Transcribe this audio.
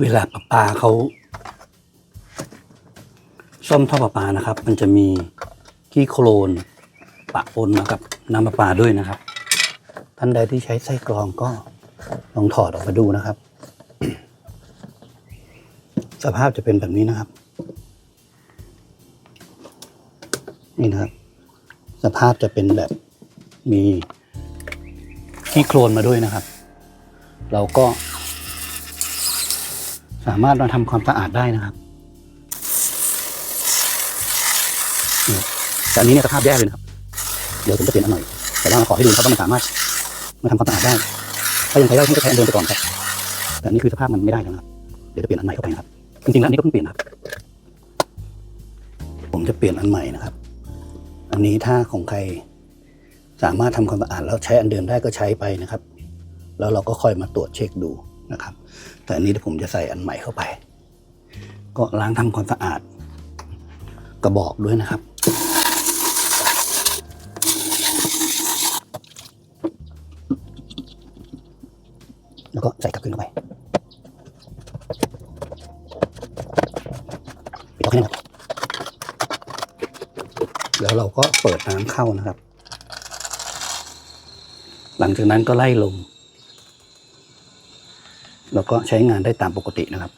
เวลาประปาเขาซ่อมท่อประปานะครับ มันจะมีขี้โคลนปะปนมากับน้ำประปาด้วยนะครับ ท่านใดที่ใช้ไส้กรองก็ลองถอดออกมาดูนะครับ สภาพจะเป็นแบบนี้นะครับ นี่นะครับ สภาพจะเป็นแบบมีขี้โคลนมาด้วยนะครับ เราก็ สามารถมาทำความสะอาดได้นะครับแต่อันนี้เนี่ยสภาพแย่เลยนะครับ เดี๋ยวผมจะเปลี่ยนอันหม่แต่ว่าขอให้ดูครับว่ามันสามารถมาทำความสะอาดได้ ถ้ายังใช้ได้ที่ก็ใช้อันเดิมไปก่อนครับ แต่อันนี้คือสภาพมันไม่ได้แล้วนะครับ เดี๋ยวจะเปลี่ยนอันใหม่เข้าไปนะครับ จริงๆแล้วอันนี้ก็เพิ่งเปลี่ยนนะครับ ผมจะเปลี่ยนอันใหม่นะครับ อันนี้ถ้าของใครสามารถทำความสะอาดแล้วใช้อันเดิมได้ก็ใช้ไปนะครับ แล้วเราก็ค่อยมาตรวจเช็คดู นะครับ แต่อันนี้ผมจะใส่อันใหม่เข้าไป ก็ล้างทำความสะอาด กระบอกด้วยนะครับแล้วก็ใส่กลับคืนเข้าไปปิดล็อกให้นะครับ แล้วเราก็เปิดน้ำเข้านะครับ หลังจากนั้นก็ไล่ลม แล้วก็ใช้งานได้ตามปกตินะครับ